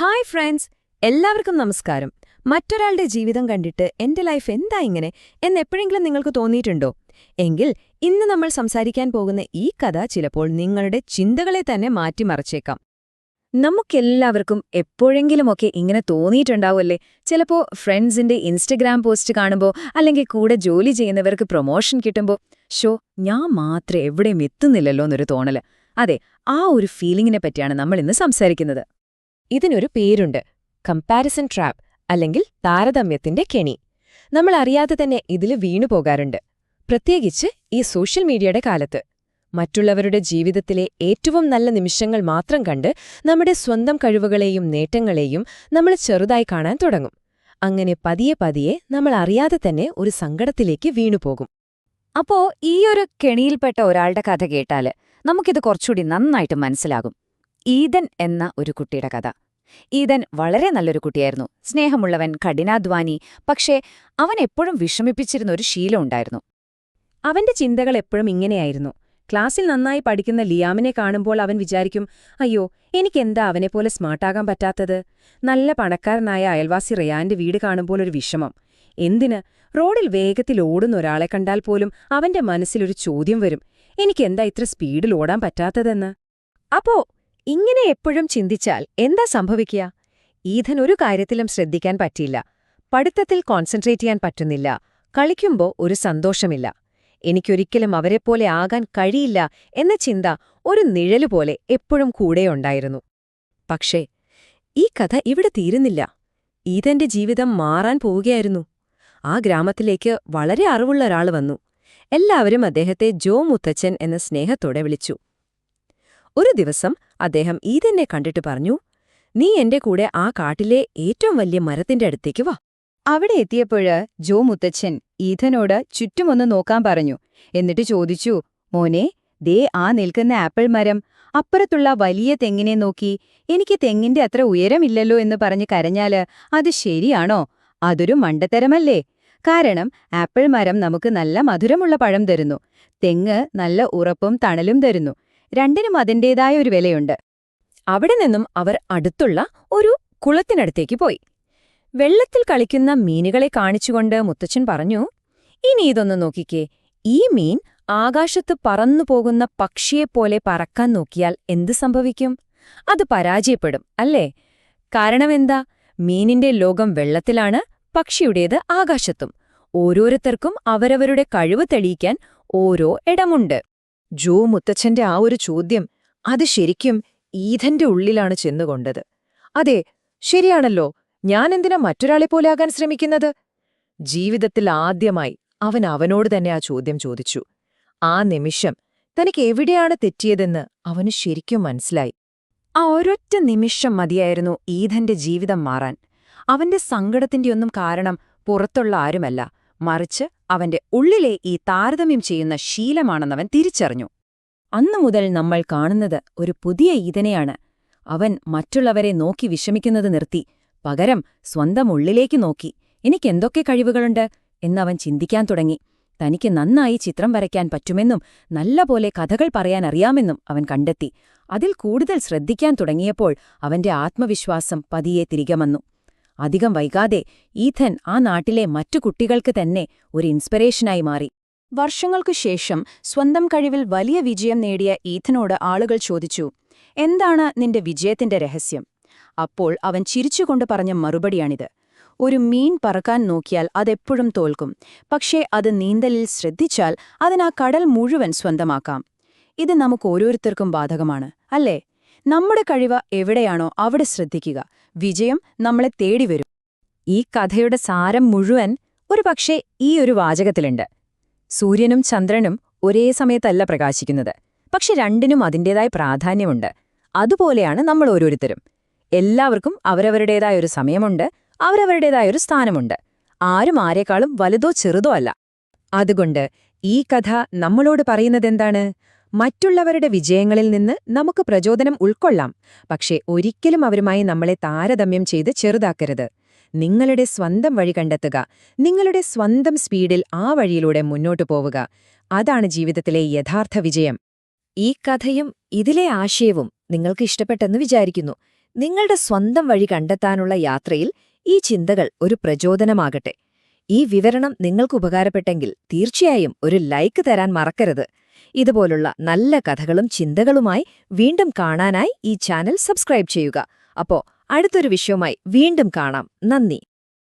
Hi friends എല്ലാവർക്കും നമസ്കാരം. മറ്റൊരാളുടെ ജീവിതം കണ്ടിട്ട് എന്റെ ലൈഫ് എന്താ ഇങ്ങനെ എന്നെപ്പോഴെങ്കിലും നിങ്ങൾക്ക് തോന്നിയിട്ടുണ്ടോ? എങ്കിൽ ഇന്ന് നമ്മൾ സംസാരിക്കാൻ പോകുന്ന ഈ കഥ ചിലപ്പോൾ നിങ്ങളുടെ ചിന്തകളെ തന്നെ മാറ്റിമറിച്ചേക്കാം. നമുക്കെല്ലാവർക്കും എപ്പോഴെങ്കിലുമൊക്കെ ഇങ്ങനെ തോന്നിയിട്ടുണ്ടാവുമല്ലേ? ചിലപ്പോ ഫ്രണ്ട്സിന്റെ ഇൻസ്റ്റഗ്രാം പോസ്റ്റ് കാണുമ്പോൾ അല്ലെങ്കിൽ കൂടെ ജോലി ചെയ്യുന്നവർക്ക് പ്രൊമോഷൻ കിട്ടുമ്പോൾ ഷോ ഞാൻ മാത്രം എവിടെയും എത്തുന്നില്ലല്ലോ എന്നൊരു തോന്നൽ. അതെ ആ ഒരു ഫീലിങ്ങിനെ പറ്റിയാണ് നമ്മൾ ഇന്ന് സംസാരിക്കുന്നത്. ഇതിനൊരു പേരുണ്ട്. കമ്പാരിസൺ ട്രാപ്പ് അല്ലെങ്കിൽ താരതമ്യത്തിന്റെ കെണി. നമ്മൾ അറിയാതെ തന്നെ ഇതിൽ വീണുപോകാറുണ്ട് പ്രത്യേകിച്ച് ഈ സോഷ്യൽ മീഡിയയുടെ കാലത്ത്. മറ്റുള്ളവരുടെ ജീവിതത്തിലെ ഏറ്റവും നല്ല നിമിഷങ്ങൾ മാത്രം കണ്ട് നമ്മുടെ സ്വന്തം കഴിവുകളെയും നേട്ടങ്ങളെയും നമ്മൾ ചെറുതായി കാണാൻ തുടങ്ങും. അങ്ങനെ പതിയെ പതിയെ നമ്മൾ അറിയാതെ തന്നെ ഒരു സങ്കടത്തിലേക്ക് വീണുപോകും അപ്പോ ഈയൊരു കെണിയിൽപ്പെട്ട ഒരാളുടെ കഥ കേട്ടാൽ നമുക്കിത് കുറച്ചുകൂടി നന്നായിട്ട് മനസ്സിലാകും. ഈദൻ എന്ന ഒരു കുട്ടിയുടെ കഥ. ഈതൻ വളരെ നല്ലൊരു കുട്ടിയായിരുന്നു. സ്നേഹമുള്ളവൻ കഠിനാധ്വാനി പക്ഷേ അവൻ എപ്പോഴും വിഷമിപ്പിച്ചിരുന്ന ഒരു ശീലം ഉണ്ടായിരുന്നു. അവന്റെ ചിന്തകൾ എപ്പോഴും ഇങ്ങനെയായിരുന്നു. ക്ലാസ്സിൽ നന്നായി പഠിക്കുന്ന ലിയാമിനെ കാണുമ്പോൾ അവൻ വിചാരിക്കും അയ്യോ എനിക്കെന്താ അവനെപ്പോലെ സ്മാർട്ടാകാൻ പറ്റാത്തത്? നല്ല പണക്കാരനായ അയൽവാസി റയാന്റെ വീട് കാണുമ്പോൾ ഒരു വിഷമം. എന്തിന്? റോഡിൽ വേഗത്തിൽ ഓടുന്ന ഒരാളെ കണ്ടാൽ പോലും അവന്റെ മനസ്സിലൊരു ചോദ്യം വരും. എനിക്കെന്താ ഇത്ര സ്പീഡിൽ ഓടാൻ പറ്റാത്തതെന്ന്? അപ്പോ ഇങ്ങനെ എപ്പോഴും ചിന്തിച്ചാൽ എന്താ സംഭവിക്കുക? ഈഥൻ ഒരു കാര്യത്തിലും ശ്രദ്ധിക്കാൻ പറ്റിയില്ല. പഠിത്തത്തിൽ കോൺസെൻട്രേറ്റ് ചെയ്യാൻ പറ്റുന്നില്ല. കളിക്കുമ്പോ ഒരു സന്തോഷമില്ല. എനിക്കൊരിക്കലും അവരെപ്പോലെ ആകാൻ കഴിയില്ല എന്ന ചിന്ത ഒരു നിഴലുപോലെ എപ്പോഴും കൂടെയുണ്ടായിരുന്നു പക്ഷേ ഈ കഥ ഇവിടെ തീരുന്നില്ല. ഈതന്റെ ജീവിതം മാറാൻ പോവുകയായിരുന്നു. ആ ഗ്രാമത്തിലേക്ക് വളരെ അറിവുള്ള ഒരാൾ വന്നു. എല്ലാവരും അദ്ദേഹത്തെ ജോ മുത്തച്ഛൻ എന്ന സ്നേഹത്തോടെ വിളിച്ചു. ഒരു ദിവസം അദ്ദേഹം ഈതന്നെ കണ്ടിട്ട് പറഞ്ഞു നീ എന്റെ കൂടെ ആ കാട്ടിലെ ഏറ്റവും വലിയ മരത്തിന്റെ അടുത്തേക്ക് വാ. അവിടെ എത്തിയപ്പോഴ് ജോ മുത്തച്ഛൻ ഈഥനോട് ചുറ്റുമൊന്ന് നോക്കാൻ പറഞ്ഞു. എന്നിട്ട് ചോദിച്ചു മോനെ ദേ ആ നിൽക്കുന്ന ആപ്പിൾ മരം അപ്പുറത്തുള്ള വലിയ തെങ്ങിനെ നോക്കി എനിക്ക് തെങ്ങിന്റെ അത്ര ഉയരമില്ലല്ലോ എന്ന് പറഞ്ഞ് കരഞ്ഞാൽ അത് ശരിയാണോ? അതൊരു മണ്ടത്തരമല്ലേ. കാരണം ആപ്പിൾ മരം നമുക്ക് നല്ല മധുരമുള്ള പഴം തരുന്നു. തെങ്ങ് നല്ല ഉറപ്പും തണലും തരുന്നു. രണ്ടിനും അതിന്റേതായ ഒരു വിലയുണ്ട്. അവിടെ നിന്നും അവർ അടുത്തുള്ള ഒരു കുളത്തിനടുത്തേക്ക് പോയി. വെള്ളത്തിൽ കളിക്കുന്ന മീനുകളെ കാണിച്ചുകൊണ്ട് മുത്തച്ഛൻ പറഞ്ഞു ഇനി ഇതൊന്ന് നോക്കിക്കേ. ഈ മീൻ ആകാശത്ത് പറന്നു പോകുന്ന പക്ഷിയെപ്പോലെ പറക്കാൻ നോക്കിയാൽ എന്ത് സംഭവിക്കും? അത് പരാജയപ്പെടും അല്ലേ? കാരണമെന്താ? മീനിന്റെ ലോകം വെള്ളത്തിലാണ് പക്ഷിയുടേത് ആകാശത്തും. ഓരോരുത്തർക്കും അവരവരുടെ കഴിവ് തെളിയിക്കാൻ ഓരോ ഇടമുണ്ട്. ജോ മുത്തച്ഛന്റെ ആ ഒരു ചോദ്യം അത് ശരിക്കും ഈഥന്റെ ഉള്ളിലാണ് ചെന്നുകൊണ്ടത്. അതെ ശരിയാണല്ലോ. ഞാൻ എന്തിനാ മറ്റൊരാളെ പോലെ ആകാൻ ശ്രമിക്കുന്നത്? ജീവിതത്തിൽ ആദ്യമായി അവൻ അവനോട് തന്നെ ആ ചോദ്യം ചോദിച്ചു. ആ നിമിഷം തനിക്ക് എവിടെയാണ് തെറ്റിയതെന്ന് അവന് ശരിക്കും മനസ്സിലായി. ആ ഒരൊറ്റ നിമിഷം മതിയായിരുന്നു ഈഥന്റെ ജീവിതം മാറാൻ. അവന്റെ സങ്കടത്തിന്റെയൊന്നും കാരണം പുറത്തുള്ള ആരുമല്ല. മറിച്ച് അവന്റെ ഉള്ളിലെ ഈ താരതമ്യം ചെയ്യുന്ന ശീലമാണെന്നവൻ തിരിച്ചറിഞ്ഞു. അന്നു മുതൽ നമ്മൾ കാണുന്നത് ഒരു പുതിയ ഈതനെയാണ്. അവൻ മറ്റുള്ളവരെ നോക്കി വിഷമിക്കുന്നത് നിർത്തി പകരം സ്വന്തം ഉള്ളിലേക്ക് നോക്കി എനിക്കെന്തൊക്കെ കഴിവുകളുണ്ട്? എന്നവൻ ചിന്തിക്കാൻ തുടങ്ങി. തനിക്ക് നന്നായി ചിത്രം വരയ്ക്കാൻ പറ്റുമെന്നും നല്ലപോലെ കഥകൾ പറയാൻ അറിയാമെന്നും അവൻ കണ്ടെത്തി. അതിൽ കൂടുതൽ ശ്രദ്ധിക്കാൻ തുടങ്ങിയപ്പോൾ അവന്റെ ആത്മവിശ്വാസം പതിയെ തിരികെ വന്നു. അധികം വൈകാതെ ഈഥൻ ആ നാട്ടിലെ മറ്റു കുട്ടികൾക്ക് തന്നെ ഒരു ഇൻസ്പിറേഷനായി മാറി. വർഷങ്ങൾക്കു ശേഷം സ്വന്തം കഴിവിൽ വലിയ വിജയം നേടിയ ഈഥനോട് ആളുകൾ ചോദിച്ചു എന്താണ് നിന്റെ വിജയത്തിന്റെ രഹസ്യം? അപ്പോൾ അവൻ ചിരിച്ചുകൊണ്ട് പറഞ്ഞ മറുപടിയാണിത്. ഒരു മീൻ പറക്കാൻ നോക്കിയാൽ അതെപ്പോഴും തോൽക്കും പക്ഷേ അത് നീന്തലിൽ ശ്രദ്ധിച്ചാൽ അതിനാ കടൽ മുഴുവൻ സ്വന്തമാക്കാം. ഇത് നമുക്ക് ഓരോരുത്തർക്കും ബാധകമാണ് അല്ലേ? നമ്മുടെ കഴിവ് എവിടെയാണോ അവിടെ ശ്രദ്ധിക്കുക. വിജയം നമ്മളെ തേടിവരും ഈ കഥയുടെ സാരം മുഴുവൻ ഒരു പക്ഷേ ഈ ഒരു വാചകത്തിലുണ്ട്. സൂര്യനും ചന്ദ്രനും ഒരേ സമയത്തല്ല പ്രകാശിക്കുന്നത്. പക്ഷെ രണ്ടിനും അതിന്റേതായ പ്രാധാന്യമുണ്ട്. അതുപോലെയാണ് നമ്മൾ ഓരോരുത്തരും. എല്ലാവർക്കും അവരവരുടേതായ ഒരു സമയമുണ്ട് അവരവരുടേതായ ഒരു സ്ഥാനമുണ്ട്. ആരും ആരെക്കാളും വലുതോ ചെറുതോ അല്ല. അതുകൊണ്ട് ഈ കഥ നമ്മളോട് പറയുന്നതെന്താണ്? മറ്റുള്ളവരുടെ വിജയങ്ങളിൽ നിന്ന് നമുക്ക് പ്രചോദനം ഉൾക്കൊള്ളാം. പക്ഷേ ഒരിക്കലും അവരുമായി നമ്മളെ താരതമ്യം ചെയ്ത് ചെറുതാക്കരുത്. നിങ്ങളുടെ സ്വന്തം വഴി കണ്ടെത്തുക. നിങ്ങളുടെ സ്വന്തം സ്പീഡിൽ ആ വഴിയിലൂടെ മുന്നോട്ടു പോവുക. അതാണ് ജീവിതത്തിലെ യഥാർത്ഥ വിജയം. ഈ കഥയും ഇതിലെ ആശയവും നിങ്ങൾക്ക് ഇഷ്ടപ്പെട്ടെന്ന് വിചാരിക്കുന്നു. നിങ്ങളുടെ സ്വന്തം വഴി കണ്ടെത്താനുള്ള യാത്രയിൽ ഈ ചിന്തകൾ ഒരു പ്രചോദനമാകട്ടെ. ഈ വിവരണം നിങ്ങൾക്ക് ഉപകാരപ്പെട്ടെങ്കിൽ തീർച്ചയായും ഒരു ലൈക്ക് തരാൻ മറക്കരുത്. ഇതുപോലുള്ള നല്ല കഥകളും ചിന്തകളുമായി വീണ്ടും കാണാനായി ഈ ചാനൽ സബ്സ്ക്രൈബ് ചെയ്യുക. അപ്പോ അടുത്തൊരു വിഷയവുമായി വീണ്ടും കാണാം. നന്ദി.